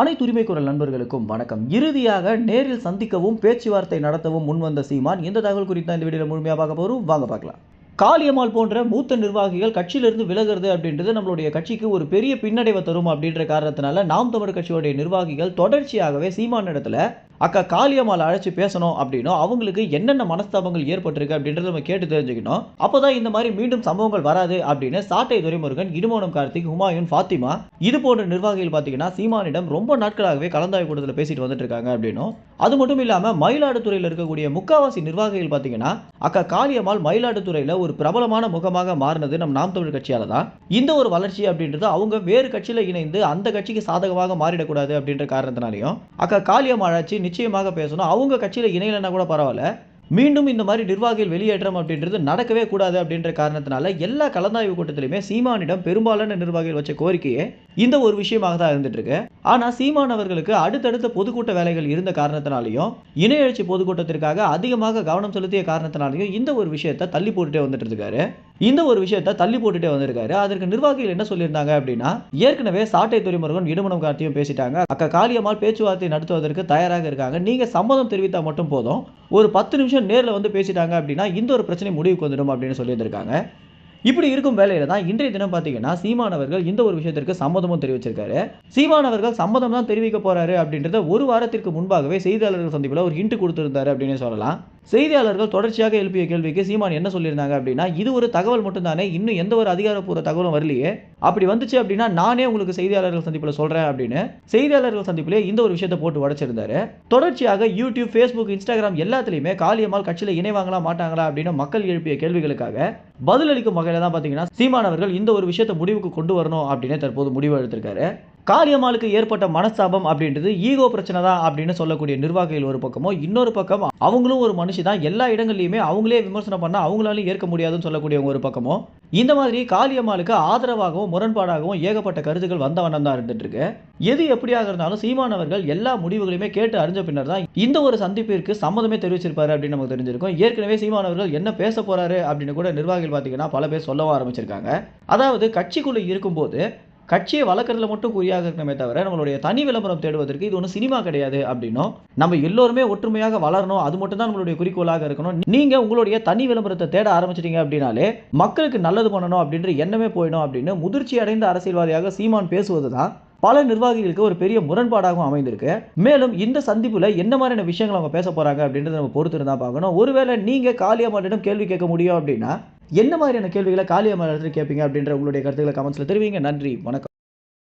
அனைத்து உரிமை குரல் நண்பர்களுக்கும் வணக்கம். இறுதியாக நேரில் சந்திக்கவும் பேச்சுவார்த்தை நடத்தவும் முன்வந்த சீமான் இந்த தகவல் குறித்து இந்த வீடியோவில் முழுமையாக பார்க்க போகிறோம் வாங்க பார்க்கலாம். காளியம்மாள் போன்ற மூத்த நிர்வாகிகள் கட்சியிலிருந்து விலகிறது அப்படின்றது நம்மளுடைய கட்சிக்கு ஒரு பெரிய பின்னடைவை தரும் அப்படின்ற காரணத்தினால நாம் தமிழர் கட்சியோடைய நிர்வாகிகள் தொடர்ச்சியாகவே சீமான இடத்துல அக்கா காளியம்மாவை அழைச்சி பேசணும் அப்படின்னும் அவங்களுக்கு என்னென்ன மனஸ்தாபங்கள் ஏற்பட்டிருக்கு அப்படின்றத நம்ம கேட்டு தெரிஞ்சுக்கணும். அப்போதான் இந்த மாதிரி மீண்டும் சம்பவங்கள் வராது அப்படின்னு சாட்டை துரைமுருகன் இடுமோனம் கார்த்திக் ஹுமாயூன் ஃபாத்திமா இது போன்ற நிர்வாகிகள் பார்த்தீங்கன்னா சீமானிடம் ரொம்ப நாட்களாகவே கலந்தாய்வு கூட்டத்தில் பேசிட்டு வந்துட்டு இருக்காங்க அப்படின்னும் அது மட்டும் இல்லாமல் மயிலாடுதுறையில் இருக்கக்கூடிய முக்காவாசி நிர்வாகிகள் பார்த்தீங்கன்னா அக்கா காளியம்மாள் மயிலாடுதுறையில் ஒரு பிரபலமான முகமாக மாறினது நம் நாம் தமிழ் கட்சியால் தான். இந்த ஒரு வளர்ச்சி அப்படின்றது அவங்க வேறு கட்சியில் இணைந்து அந்த கட்சிக்கு சாதகமாக மாறிடக்கூடாது அப்படின்ற காரணத்தினாலையும் அக்கா காளியம்மாள் நிச்சயமாக பேசணும். அவங்க கட்சியில் இணையலைன்னா கூட பரவாயில்ல. மீண்டும் இந்த மாதிரி நிர்வாகிகள் வெளியேற்றம் அப்படின்றது நடக்கவே கூடாது அப்படின்ற காரணத்தினால எல்லா கலந்தாய்வு கூட்டத்திலுமே சீமானிடம் பெரும்பாலான நிர்வாகிகள் வச்ச கோரிக்கையே இந்த ஒரு விஷயமாக தான் இருந்துட்டு இருக்கு ஆனா சீமான் அவர்களுக்கு அடுத்தடுத்த பொதுக்கூட்ட வேலைகள் இருந்த காரணத்தினாலையும் இணைய எழுச்சி பொதுக்கூட்டத்திற்காக அதிகமாக கவனம் செலுத்திய காரணத்தினாலையும் இந்த ஒரு விஷயத்தை தள்ளி போட்டுட்டே வந்துட்டு இருக்காரு இந்த ஒரு விஷயத்தை தள்ளி போட்டுட்டே வந்திருக்காரு. அதற்கு நிர்வாகிகள் என்ன சொல்லியிருந்தாங்க அப்படின்னா ஏற்கனவே சாட்டை துறைமுருகன் இடுமணம் காட்டியும் பேசிட்டாங்க. அக்கா காளியம்மாள் பேச்சுவார்த்தை நடத்துவதற்கு தயாராக இருக்காங்க. நீங்க சம்மதம் தெரிவித்தா மட்டும் போதும். ஒரு பத்து நிமிஷம் நேரில் வந்து பேசிட்டாங்க அப்படின்னா இந்த ஒரு பிரச்சனை முடிவுக்கு வந்துடும் அப்படின்னு சொல்லியிருந்திருக்காங்க. இப்படி இருக்கும் வேலையில தான் இன்றைய தினம் பார்த்தீங்கன்னா சீமானவர்கள் இந்த ஒரு விஷயத்திற்கு சம்மதமும் தெரிவிச்சிருக்காரு. சீமானவர்கள் சம்மதம் தான் தெரிவிக்க போறாரு அப்படின்றத ஒரு வாரத்திற்கு முன்பாகவே செய்தியாளர்கள் சந்திப்பில் ஒரு ஹிண்ட் கொடுத்திருந்தாரு அப்படின்னு சொல்லலாம். செய்தியாளர்கள் தொடர்ச்சியாக எழுப்பிய கேள்விக்கு சீமான் என்ன சொல்லியிருந்தாங்க அப்படின்னா இது ஒரு தகவல் மட்டும்தானே இன்னும் எந்த ஒரு அதிகாரப்பூர்வ தகவலும் வரலையே. அப்படி வந்துச்சு அப்படின்னா நானே உங்களுக்கு செய்தியாளர்கள் சந்திப்பில் சொல்கிறேன் அப்படின்னு செய்தியாளர்கள் சந்திப்பிலே இந்த ஒரு விஷயத்தை போட்டு உடச்சிருந்தாரு. தொடர்ச்சியாக யூடியூப் ஃபேஸ்புக் இன்ஸ்டாகிராம் எல்லாத்துலேயுமே காளியம்மாள் கட்சியில் இணைவாங்களா மாட்டாங்களா அப்படின்னு மக்கள் எழுப்பிய கேள்விகளுக்காக பதிலளிக்கும் வகையில் தான் பார்த்தீங்கன்னா சீமானவர்கள் இந்த ஒரு விஷயத்தை முடிவுக்கு கொண்டு வரணும் அப்படின்னு தற்போது முடிவு எடுத்திருக்காரு. காளியம்மாளுக்கு ஏற்பட்ட மனஸ்தாபம் அப்படின்றது ஈகோ பிரச்சனை தான் அப்படின்னு சொல்லக்கூடிய நிர்வாகிகள் ஒரு பக்கமோ இன்னொரு பக்கம் அவங்களும் ஒரு மனுஷி தான் எல்லா இடங்கள்லையுமே அவங்களே விமர்சனம் பண்ணால் அவங்களாலையும் ஏற்க முடியாதுன்னு சொல்லக்கூடியவங்க ஒரு பக்கமோ இந்த மாதிரி காளியம்மாளுக்கு ஆதரவாகவும் முரண்பாடாகவும் ஏகப்பட்ட கருத்துக்கள் வந்த வண்ணம் தான் இருந்துட்டு இருக்கு. எது எப்படியாக இருந்தாலும் சீமானவர்கள் எல்லா முடிவுகளையுமே கேட்டு அறிஞ்ச பின்னர் தான் இந்த ஒரு சந்திப்பிற்கு சம்மதமே தெரிவிச்சிருப்பாரு அப்படின்னு நமக்கு தெரிஞ்சிருக்கும். ஏற்கனவே சீமானவர்கள் என்ன பேச போறாரு அப்படின்னு கூட நிர்வாகிகள் பார்த்தீங்கன்னா பல பேர் சொல்லவும் ஆரம்பிச்சிருக்காங்க. அதாவது கட்சிக்குள்ள இருக்கும்போது கட்சியை வளர்க்குறதுல மட்டும் குறியாக இருக்கணுமே தவிர நம்மளுடைய தனி விளம்பரம் தேடுவதற்கு இது ஒன்றும் சினிமா கிடையாது அப்படின்னும். நம்ம எல்லோருமே ஒற்றுமையாக வளரணும் அது மட்டும் தான் நம்மளுடைய குறிக்கோளாக இருக்கணும். நீங்கள் உங்களுடைய தனி விளம்பரத்தை தேட ஆரம்பிச்சிட்டீங்க அப்படின்னாலே மக்களுக்கு நல்லது பண்ணணும் அப்படின்ற எண்ணமே போயிடும் அப்படின்னு முதிர்ச்சி அடைந்த அரசியல்வாதியாக சீமான் பேசுவது தான் பல நிர்வாகிகளுக்கு ஒரு பெரிய முரண்பாடாகவும் அமைந்திருக்கு. மேலும் இந்த சந்திப்பில் என்ன மாதிரியான விஷயங்கள் அவங்க பேச போகிறாங்க அப்படின்றத நம்ம பொறுத்துருந்தா பார்க்கணும். ஒருவேளை நீங்கள் காளியம்மாளிடம் கேள்வி கேட்க முடியும் அப்படின்னா என்ன மாதிரியான கேள்விகளை காளியம்மாள் கேட்பீங்க அப்படின்ற உங்களுடைய கருத்துக்களை கமெண்ட்ஸில் தெரிவிங்க. நன்றி. வணக்கம்.